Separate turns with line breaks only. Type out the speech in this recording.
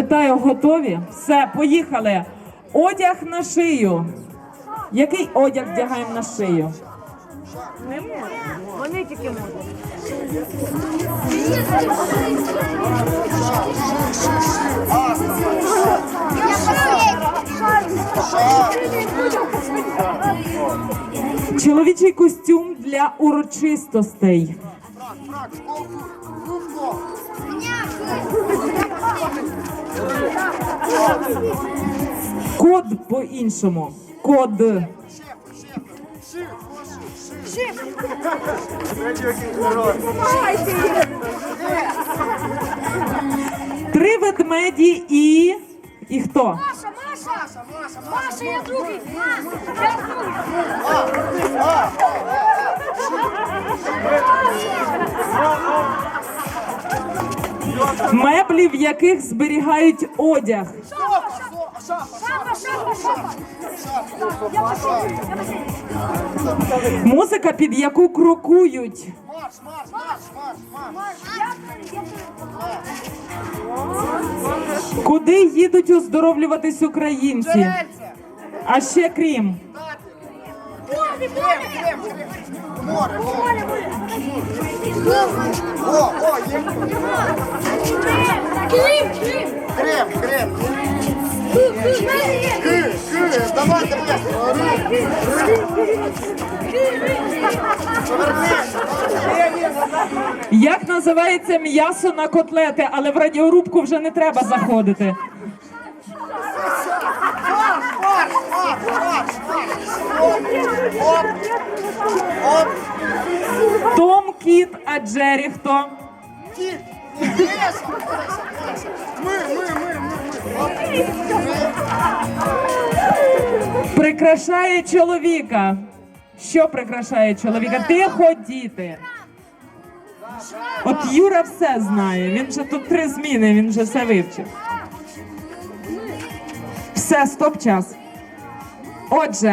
Питаю, готові? Все, поїхали. Одяг на шию. Який одяг вдягаємо на шию?
Вони тільки можуть.
Чоловічий костюм для урочистостей. Код по-іншому. Код. Три ведмеді і. І хто?
Маша, Маша! Маша, я другий! Я другий!
Меблі, в яких зберігають одяг. Музика, під яку крокують. Куди їдуть оздоровлюватись українці? А ще крім.
Море. Море,
О, о, є
Крим, Крим!
крем, крем.
Крим!
Ки, ки, давай, давай.
Як називається м'ясо на котлети, але в радіорубку вже не треба заходити. Том, Кіт, а Джері хто?
Кіт. Ми, ми, ми, ми, ми.
Прикрашає чоловіка. Що прикрашає чоловіка? Тихо, діти. От Юра все знає. Він вже тут три зміни, він вже все вивчив. Все, стоп час. Отже.